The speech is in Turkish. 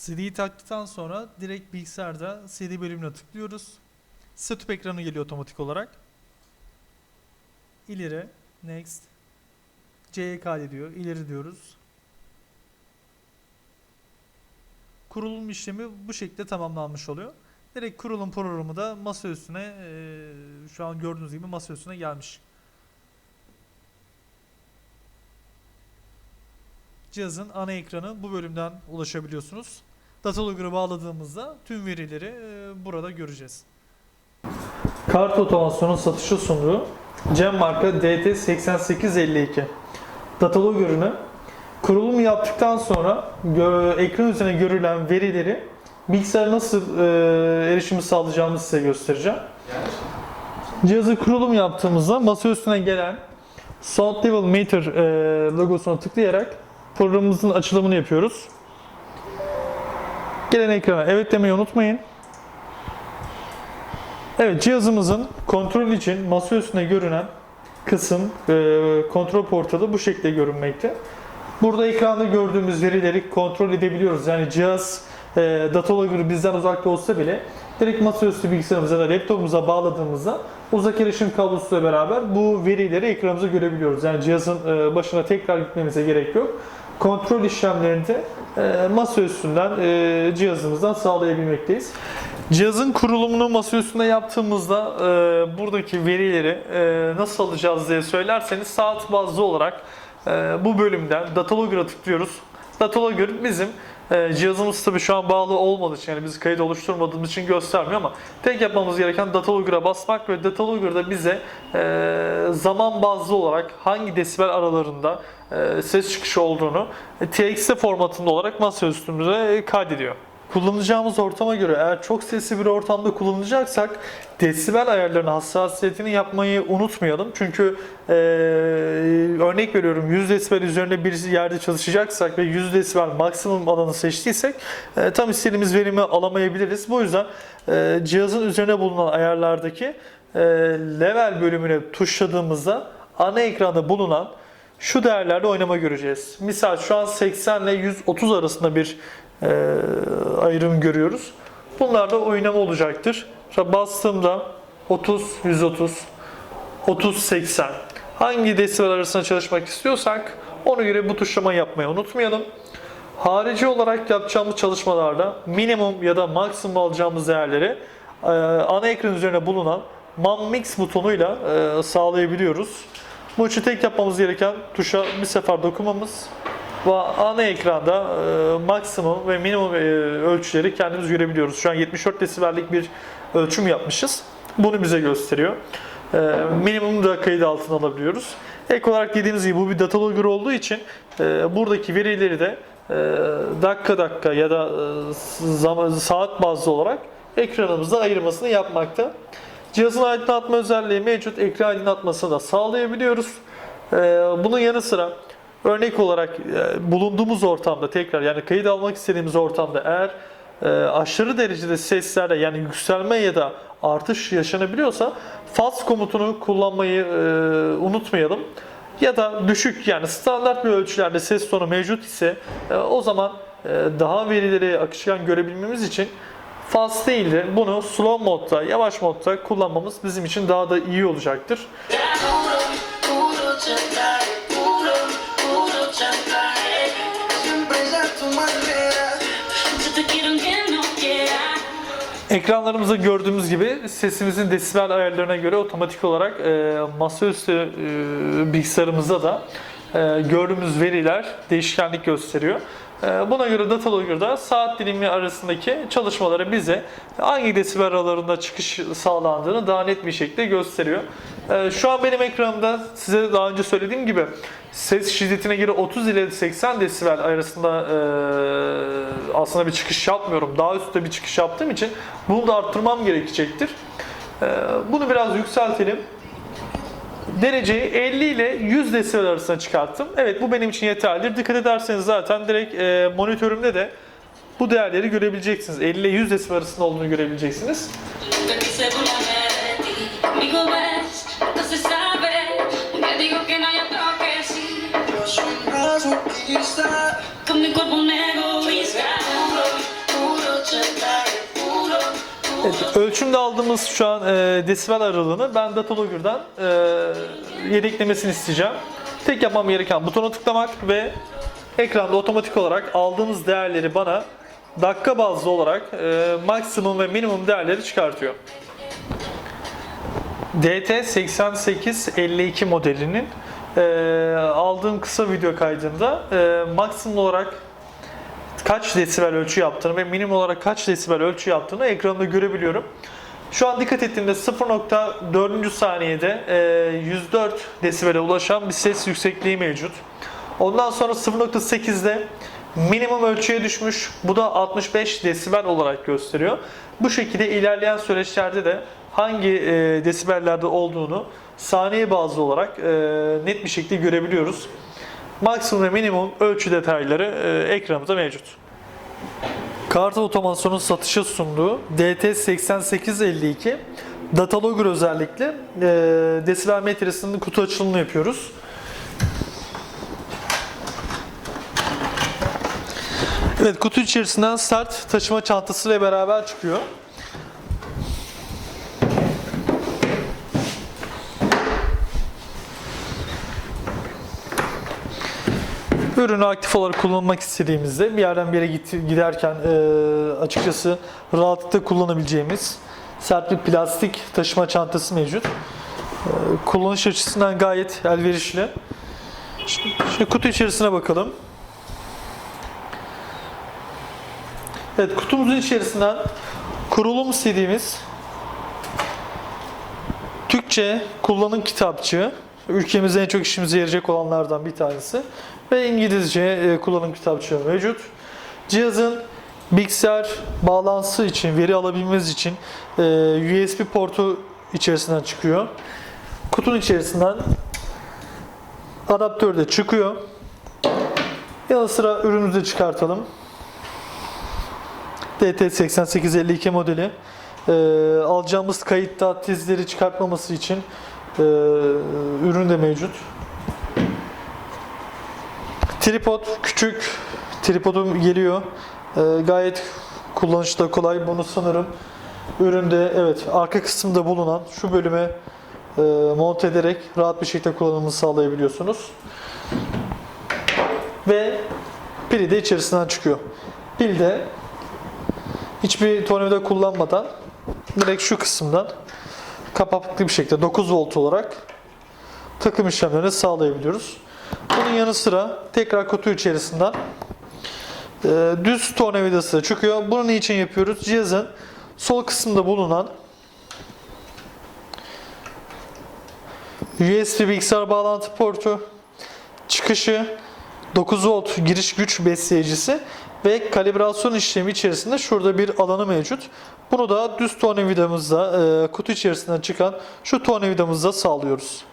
CD'yi taktıktan sonra direkt bilgisayarda CD bölümüne tıklıyoruz. Setup ekranı geliyor otomatik olarak. İleri, next. C'ye kaydediyor. İleri diyoruz. Kurulum işlemi bu şekilde tamamlanmış oluyor. Direkt kurulum programı da masa üstüne eee, şu an gördüğünüz gibi masa üstüne gelmiş. Cihazın ana ekranı bu bölümden ulaşabiliyorsunuz. Datalogger'ı bağladığımızda tüm verileri eee, burada göreceğiz. Kart otomasyonun satışa sunduğu Cem marka DT8852 Datalogger'ını kurulumu yaptıktan sonra ekran üzerine görülen verileri bilgisayara nasıl eee, erişimi sağlayacağımızı size göstereceğim. Cihazı kurulum yaptığımızda masa üstüne gelen Sound Level Meter eee, logosuna tıklayarak programımızın açılımını yapıyoruz. Gelen ekrana evet demeyi unutmayın. Evet cihazımızın kontrol için masa üstünde görünen kısım e, kontrol portalı bu şekilde görünmekte. Burada ekranda gördüğümüz verileri kontrol edebiliyoruz. Yani cihaz e, datalogger'ı bizden uzakta olsa bile direkt masaüstü bilgisayarımıza da laptopumuza bağladığımızda uzak erişim kablosuyla beraber bu verileri ekranımıza görebiliyoruz. Yani cihazın e, başına tekrar gitmemize gerek yok. Kontrol işlemlerini de e, masa üstünden e, cihazımızdan sağlayabilmekteyiz. Cihazın kurulumunu masa üstünde yaptığımızda e, buradaki verileri nasıl alacağız diye söylerseniz saat bazlı olarak bu bölümden Datalogger'a tıklıyoruz. Datalogger bizim e, cihazımız tabii şu an bağlı olmadığı için yani biz kayıt oluşturmadığımız için göstermiyor ama tek yapmamız gereken Datalogger'a basmak ve Datalogger'da bize e, zaman bazlı olarak hangi desibel aralarında e, ses çıkışı olduğunu e, TXT formatında olarak masa üstümüze kaydediyor. Kullanacağımız ortama göre eğer çok sesli bir ortamda kullanacaksak desibel ayarlarının hassasiyetini yapmayı unutmayalım. Çünkü eee, örnek veriyorum 100 desibel üzerinde bir yerde çalışacaksak ve 100 desibel maksimum alanı seçtiysek eee, tam istediğimiz verimi alamayabiliriz. Bu yüzden eee, cihazın üzerine bulunan ayarlardaki eee, level bölümüne tuşladığımızda ana ekranda bulunan şu değerlerde oynama göreceğiz. Misal şu an 80 ile 130 arasında bir e, ayrım görüyoruz. Bunlarda oynama olacaktır. Mesela bastığımda 30, 130, 30, 80. Hangi desibel arasında çalışmak istiyorsak ona göre bu tuşlamayı yapmayı unutmayalım. Harici olarak yapacağımız çalışmalarda minimum ya da maksimum alacağımız değerleri e, ana ekran üzerine bulunan Man Mix butonuyla e, sağlayabiliyoruz. Bu için tek yapmamız gereken tuşa bir sefer dokunmamız ana ekranda e, maksimum ve minimum e, ölçüleri kendimiz görebiliyoruz. Şu an 74 desibellik bir ölçüm yapmışız. Bunu bize gösteriyor. E, minimum da kayıt altına alabiliyoruz. Ek olarak dediğimiz gibi bu bir datalogger olduğu için e, buradaki verileri de dakika dakika ya da saat bazlı olarak ekranımızda ayırmasını yapmakta. Cihazın aydınlatma özelliği mevcut. Ekran aydınlatmasını da sağlayabiliyoruz. Bunun yanı sıra örnek olarak e, bulunduğumuz ortamda tekrar yani kayıt almak istediğimiz ortamda eğer e, aşırı derecede seslerde yani yükselme ya da artış yaşanabiliyorsa fast komutunu kullanmayı e, unutmayalım. Ya da düşük yani standart bir ölçülerde ses tonu mevcut ise e, o zaman e, daha verileri akışkan görebilmemiz için fast değil de bunu slow modda, yavaş modda kullanmamız bizim için daha da iyi olacaktır. Ekranlarımızda gördüğümüz gibi sesimizin desibel ayarlarına göre otomatik olarak e, masaüstü e, bilgisayarımızda da e, gördüğümüz veriler değişkenlik gösteriyor. E, buna göre Datalogger'da saat dilimi arasındaki çalışmaları bize hangi desibel aralarında çıkış sağlandığını daha net bir şekilde gösteriyor. E, şu an benim ekranımda size daha önce söylediğim gibi ses şiddetine göre 30 ile 80 desibel arasında e, aslında bir çıkış yapmıyorum. Daha üstte bir çıkış yaptığım için bunu da arttırmam gerekecektir. E, bunu biraz yükseltelim. Dereceyi 50 ile 100 desibel arasına çıkarttım. Evet bu benim için yeterlidir. Dikkat ederseniz zaten direkt e, monitörümde de bu değerleri görebileceksiniz. 50 ile 100 desibel arasında olduğunu görebileceksiniz. Nunca quise burlarme de Evet, ölçümde aldığımız şu an e, desibel aralığını ben Datalogger'dan e, yedeklemesini isteyeceğim. Tek yapmam gereken butona tıklamak ve ekranda otomatik olarak aldığımız değerleri bana dakika bazlı olarak e, maksimum ve minimum değerleri çıkartıyor. DT8852 modelinin e, aldığım kısa video kaydında e, maksimum olarak kaç desibel ölçü yaptığını ve minimum olarak kaç desibel ölçü yaptığını ekranda görebiliyorum. Şu an dikkat ettiğimde 0.4. saniyede e, 104 desibele ulaşan bir ses yüksekliği mevcut. Ondan sonra 0.8'de minimum ölçüye düşmüş. Bu da 65 desibel olarak gösteriyor. Bu şekilde ilerleyen süreçlerde de hangi e, desibellerde olduğunu saniye bazlı olarak e, net bir şekilde görebiliyoruz. Maksimum ve minimum ölçü detayları e, ekranımızda mevcut. Kartal Otomasyon'un satışa sunduğu DT8852 Datalogger özellikle e, desibel metresinin kutu açılımını yapıyoruz. Evet kutu içerisinden sert taşıma çantası ile beraber çıkıyor. Ürünü aktif olarak kullanmak istediğimizde bir yerden bir yere giderken e, açıkçası rahatlıkla kullanabileceğimiz sert bir plastik taşıma çantası mevcut. E, kullanış açısından gayet elverişli. Şimdi kutu içerisine bakalım. Evet kutumuzun içerisinden kurulum istediğimiz Türkçe kullanım kitapçığı ülkemizde en çok işimize yarayacak olanlardan bir tanesi ve İngilizce e, kullanım kitapçığı mevcut. Cihazın bilgisayar bağlantısı için, veri alabilmemiz için e, USB portu içerisinden çıkıyor. Kutunun içerisinden adaptör de çıkıyor. Yanı sıra ürünümüzü de çıkartalım. DT8852 modeli. Ee, alacağımız kayıtta tizleri çıkartmaması için e, ürün de mevcut. Tripod küçük. Tripodum geliyor. Ee, gayet kullanışı kolay. Bunu sanırım üründe evet arka kısımda bulunan şu bölüme e, monte ederek rahat bir şekilde kullanımını sağlayabiliyorsunuz. Ve pili de içerisinden çıkıyor. Pil de hiçbir tornavida kullanmadan direkt şu kısımdan kapaklı bir şekilde 9 volt olarak takım işlemlerini sağlayabiliyoruz. Bunun yanı sıra tekrar kutu içerisinden e, düz tornavidası çıkıyor. Bunu niçin yapıyoruz? Cihazın sol kısmında bulunan USB bilgisayar bağlantı portu, çıkışı, 9 volt giriş güç besleyicisi ve kalibrasyon işlemi içerisinde şurada bir alanı mevcut. Bunu da düz tornavidamızda e, kutu içerisinden çıkan şu tornavidamızda sağlıyoruz.